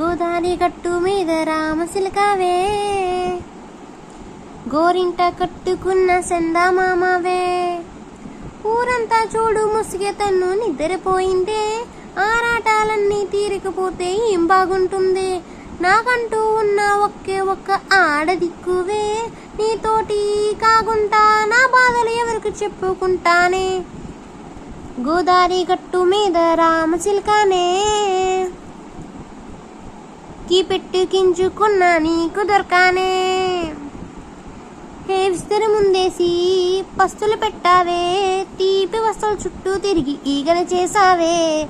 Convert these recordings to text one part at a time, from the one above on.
గోదారి గట్టు మీద రామసిలకావే గోరింట కట్టుకున్న సెందామామవే ఊరంతా చూడు ముసిగే తన్ను నిద్రపోయిందే ఆరాటాలన్నీ తీరకపోతే ఏం బాగుంటుంది? నాకంటూ ఉన్న ఒకే ఒక్క ఆడదిక్కువే. నీతోటి కాకుండా నా బాధలు ఎవరికి చెప్పుకుంటానే? గోదారి గట్టు మీద రామచిలకానే కీ పెట్టుకించుకున్న నీకు దొరకానే. హే విస్తరి ముందేసి పస్తులు పెట్టావే? తీపి వస్తువుల చుట్టూ తిరిగి ఈగన చేసావే.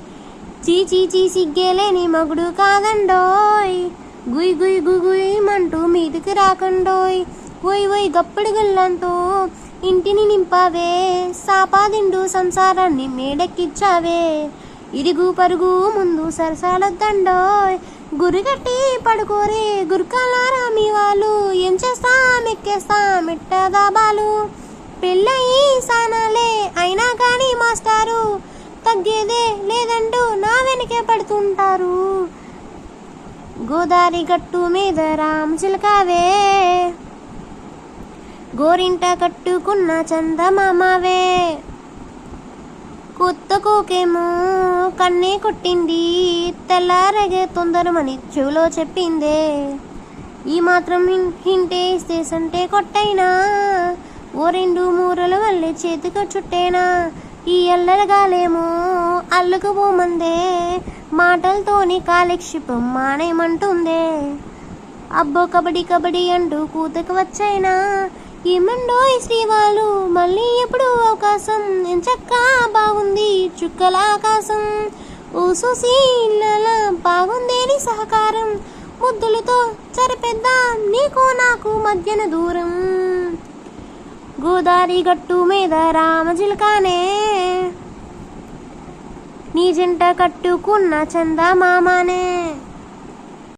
చీచీ చీ సిగ్గేలేని మగుడు కాదండోయ్. గుయ్ గుయ్ గుయ్ మంటూ మీదికి రాకండోయ్. ఓయ్ ఓయ్ గప్పుడు గుల్లంతో ఇంటిని నింపావే. సాపాదిండు సంసారాన్ని మేడెక్కిచ్చావే. ఇరుగు పరుగు ముందు సరసాలొద్దండోయ్. గురిగట్టి పడుకోరే గురుకాలారా మీ వాళ్ళు. ఏం చేస్తాం? ఎక్కేస్తాం. ఎట్ట దాబాలు పెళ్ళయి సానాలే. అయినా కానీ మాస్టారు తగ్గేదే లేదంటూ నా వెనకే పడుతుంటారు. గోదారి గట్టు మీద రామచిలకావే గోరింట కట్టుకున్న చందమామవే. కొత్త కోకేమో కన్నే కొట్టింది తెల్లారగే తొందరమని చెవిలో చెప్పిందే. ఈ మాత్రం హింటే ఇస్తే సంటే కొట్టైనా ఓ రెండు మూరల వల్లే చేతికి చుట్టేనా. ఈ ఎల్లరగాలేమో అల్లుకుపోమందే మాటలతోని కాలక్షిపం మానేయమంటుందే అబ్బో కబడ్డీ కబడ్డీ అంటూ కూతకు వచ్చైనా ఏమండో ఈ శ్రీవాళ్ళు మళ్ళీ ఎప్పుడు అవకాశం? ఎంచక్కా బాగుంది చుక్కల ఆకాశం. ఊసూసి సూసి బాగుందేని సహకారం. ముద్దులతో సరిపెద్దాం నీకు నాకు మధ్యన దూరం. గోదారి గట్టు మీద రామజిలకానే నీ జంట కట్టుకున్న చందా మామానే